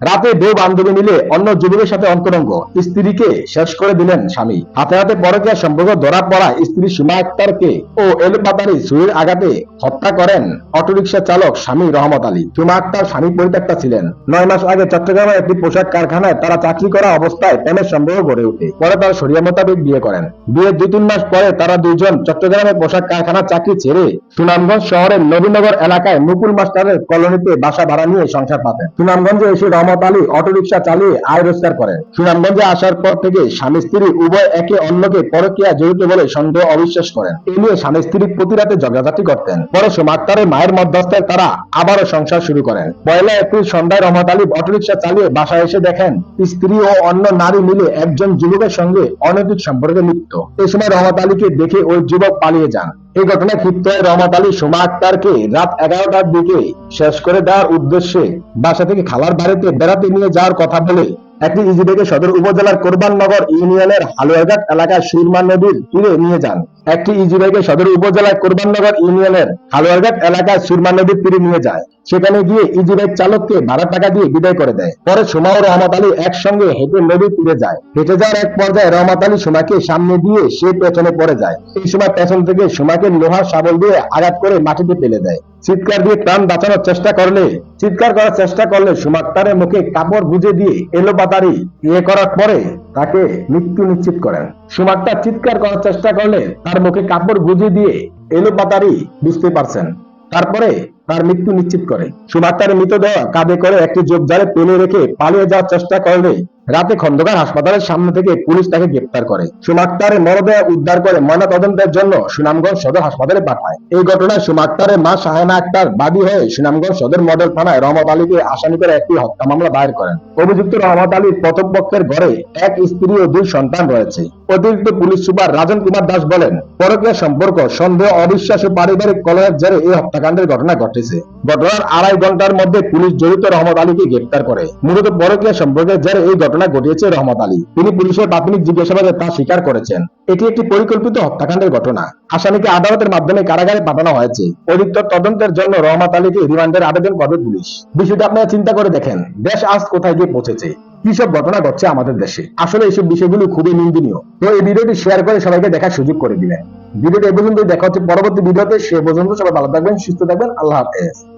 রাতে বউ বান্ধবী মিলে অন্য যুবকের সাথে অন্তরঙ্গ। স্ত্রীকে শেষ করে দিলেন স্বামী। হাতে হাতে পরকীয়া সম্পর্ক ধরা পড়া স্ত্রী সীমা আক্তারকে ও এলোপাতারি ছুরির আঘাতে হত্যা করেন অটোরিকশা চালক স্বামী রহমত আলী। সীমা আক্তার স্বামী পরিত্যক্তা ছিলেন। নয় মাস আগে চট্টগ্রামের একটি পোশাক কারখানায় তারা চাকরি করা অবস্থায় প্রেমের সম্পর্ক গড়ে ওঠে। পরে তারা সরিয়া মোতাবেক বিয়ে করেন। বিয়ের দুই তিন মাস পরে তারা দুইজন চট্টগ্রামের পোশাক কারখানার চাকরি ছেড়ে সুনামগঞ্জ শহরের নবীনগর এলাকায় মুকুল মাস্টারের কলোনিতে বাসা ভাড়া নিয়ে সংসার পাতেন। সুনামগঞ্জে এসে রহমত আলী অটোরিকশা চালিয়ে আয় রোজগার করেন। সুনামগঞ্জে আসার পর থেকে স্বামী স্ত্রী উভয় একে অন্যকে পরকীয়া জড়িত বলে সন্দেহ অবিশ্বাস করেন। এ নিয়ে স্বামী স্ত্রী প্রতি রাতে ঝগড়াঝাটি করতেন। পরে সোমাক্তারের মায়ের মধ্যস্থায় তারা আবারও সংসার শুরু করেন। পয়লা এপ্রিল সন্ধ্যায় রহমত আলী অটোরিকশা চালিয়ে বাসায় এসে দেখেন, স্ত্রী ও অন্য নারী মিলে একজন যুবকের সঙ্গে অনৈতিক সম্পর্কে লিপ্ত। এই সময় রহমত আলীকে দেখে ওই যুবক পালিয়ে যান। এই ঘটনায় ক্ষিপ্ত হয়ে রহমত আলী সোমা আক্তারকে। রাত এগারোটার দিকে শেষ করে দেওয়ার উদ্দেশ্যে বাসা থেকে খালার বাড়িতে বেড়াতে নিয়ে যাওয়ার কথা বলে একটি ইজিবেকে সদর উপজেলার কোরবান নগর ইউনিয়নের হালুয়াঘাট এলাকায় সুরমা নদীর তীরে নিয়ে যান। একটি ইজিবাইকে সদর উপজেলার কোরবাননগর ইউনিয়নের হালুয়াঘাট এলাকায় সুরমা নদীর তীরে নিয়ে যায়। সেখানে গিয়ে ইজিবাইক চালককে ভাড়া টাকা দিয়ে বিদায় করে দেয়। পরে সোমা ও রহমত আলী একসঙ্গে হেঁটে নদীর তীরে যায়। হেঁটে যাওয়ার এক পর্যায়ে রহমত আলী সোমাকে সামনে দিয়ে সে পেছনে পড়ে যায়। এই সময় পেছন থেকে সোমাকে লোহার শাবল দিয়ে আঘাত করে মাটিতে ফেলে দেয়। চিৎকার দিয়ে প্রাণ বাঁচানোর চেষ্টা করলে, চিৎকার করার চেষ্টা করলে সুমাক্তারের মুখে কাপড় গুজে দিয়ে এলো পাতারি ইয়ে করার পরে তাকে মৃত্যু নিশ্চিত করেন। সুমাক্তার চিৎকার করার চেষ্টা করলে তার মুখে কাপড় গুজে দিয়ে এলো পাতারি বুঝতে পারছেন। তারপরে তার মৃত্যু নিশ্চিত করে। সুমাক্তারের মৃতদেহ কাঁধে করে একটি জোবজারে পেলে রেখে পালিয়ে যাওয়ার চেষ্টা করলে রাতে খন্দকার হাসপাতালের সামনে থেকে পুলিশ তাকে গ্রেপ্তার করে। সুমাক্তারের মরদেহ উদ্ধার করে ময়না তদন্তের জন্য সুনামগঞ্জ সদর হাসপাতালে পাঠায়। এই ঘটনায় সুমাক্তারের মা শাহানা আক্তার বাদী হয়ে সুনামগঞ্জ সদর মডেল থানায় রহমত আলীকে আসামি করে একটি হত্যা মামলা দায়ের করেন। অভিযুক্ত রহমত আলীর প্রথম পক্ষের ঘরে এক স্ত্রী ও দুই সন্তান রয়েছে। অতিরিক্ত পুলিশ সুপার রাজন কুমার দাস বলেন, পরকীয়া সম্পর্ক, সন্দেহ, অবিশ্বাস ও পারিবারিক কলহের জেরে এই হত্যাকাণ্ডের ঘটনা ঘটেছে। ঘটনার আড়াই ঘণ্টার মধ্যে পুলিশ জড়িত রহমত আলীকে গ্রেপ্তার করে। মূলত পরকীয়া সম্পর্কের জেরে এই ঘটনা ঘটিয়েছে রহমত আলী। তিনি পুলিশের প্রাথমিক জিজ্ঞাসাবাদে তা স্বীকার করেছেন। এটি একটি পরিকল্পিত হত্যাকাণ্ডের ঘটনা। আসামিকে আদালতের মাধ্যমে কারাগারে পাঠানো হয়েছে। অধিকতর তদন্তের জন্য রহমত আলীকে রিমান্ডের আবেদন করবে পুলিশ। বিষয়টা আপনারা চিন্তা করে দেখেন। দেশ আজ কোথায় গিয়ে পৌঁছেছে? কি সব ঘটনা ঘটছে আমাদের দেশে? আসলে এইসব বিষয়গুলো খুবই নিন্দনীয়। তো এই ভিডিওটি শেয়ার করে সবাইকে দেখার সুযোগ করে দিলেন ভিডিওটি এ পর্যন্ত দেখা হচ্ছে পরবর্তী ভিডিওতে। সে পর্যন্ত সবাই ভালো থাকবেন, সুস্থ থাকবেন। আল্লাহ হাফেজ।